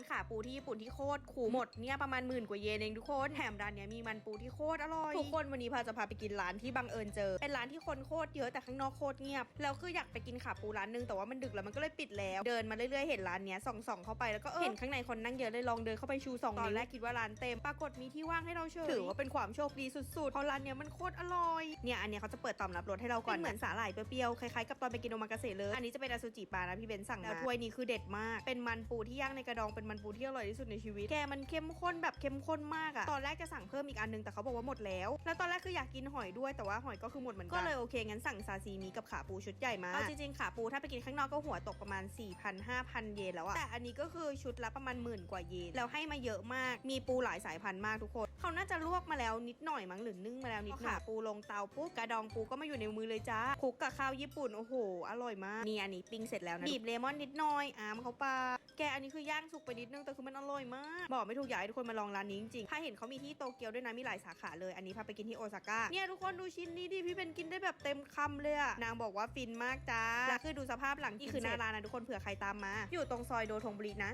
านขาปูที่ญี่ปุ่นที่โคตรคุ้มหมดเนี่ยประมาณหมื่นกว่าเยนเองทุกคนแถมร้านเนี้ยมีมันปูที่โคตรอร่อยทุกคนวันนี้พาจะพาไปกินร้านที่บังเอิญเจอ เป็นร้านที่คนโคตรเยอะแต่ข้างนอกโคตรเงียบแล้วคืออยากไปกินขาปูร้านนึงแต่ว่ามันดึกแล้วมันก็เลยปิดแล้ว เดินมาเรื่อยๆเห็นร้านเนี้ยส่องๆเข้าไปแล้วก็เออเห็นข้างในคนนั่งเยอะเลยลองเดินเข้าไปชูสองนิ้วตอนแรกคิดว่าร้านเต็มปรากฏมีที่ว่างให้เราเฉยถือว่าเป็นความโชคดีสุดๆเพราะร้านเนี้ยมันโคตรอร่อยเนี่ยอันเนี้ยเขาจะเปิดตอมรับรสให้เราก่อนเหมือนสาหร่ายเปรี้ยวๆคล้ายๆกับตอนไปกินโอมากาเสะเลยอันนี้จะเป็นอาซูจิปลานะพี่เบนสั่งมาแล้วถ้วยนี้คือเด็ดมากเป็นมันปูที่ย่างในกระดองเป็นมันปูที่อร่อยที่สุดในชีวิต แกมันเข้มข้นแบบเข้มข้นมากอะตอนแรกจะสั่งเพิ่มอีกอันนึงแต่เขาบอกว่าหมดแล้ว แล้วตอนแรกคืออยากกินหอยด้วยแต่ว่าหอยก็คือหมดเหมือนกัน ก็เลยโอเคงั้นสั่งซาซิมิกับขาปูชุดใหญ่มาเอาจริงๆขาปูถ้าไปกินข้างนอกก็หัวตกประมาณ 4,000-5,000 เยนแล้วอะแต่อันนี้ก็คือชุดละประมาณหมื่นกว่าเยนแล้วให้มาเยอะมาก มีปูหลายสายพันธุ์มากทุกคนเขาน่าจะลวกมาแล้วนิดหน่อยมั้งหรือนึ่งมาแล้วนิดหน่อยขาปูลงเตาปุ๊บกระดองปูก็มาอยู่ในมือเลยจ้าคลุกกับข้าวญี่ปุ่นโอ้โหอร่อยมากนี่อันนี้ปิ้งเสร็จแล้วนะบีบเลมอนนิดหน่อยอามเขาปลาแกอันนี้คือย่างสุกไปนิดนึงแต่คือมันอร่อยมากบอกไม่ถูกอยากให้ทุกคนมาลองร้านนี้จริงๆถ้าเห็นเขามีที่โตเกียวด้วยนะมีหลายสาขาเลยอันนี้พาไปกินที่โอซาก้าเนี่ยทุกคนดูชิ้นนี้ดิพี่เป็นกินได้แบบเต็มคำเลยอะนางบอกว่าฟินมากจ้าแล้วคือดูสภาพหลังนี่คือหน้าร้านนะทุกคนเผื่อใครตามมา อยู่ตรงซอยโดทงบรีนะ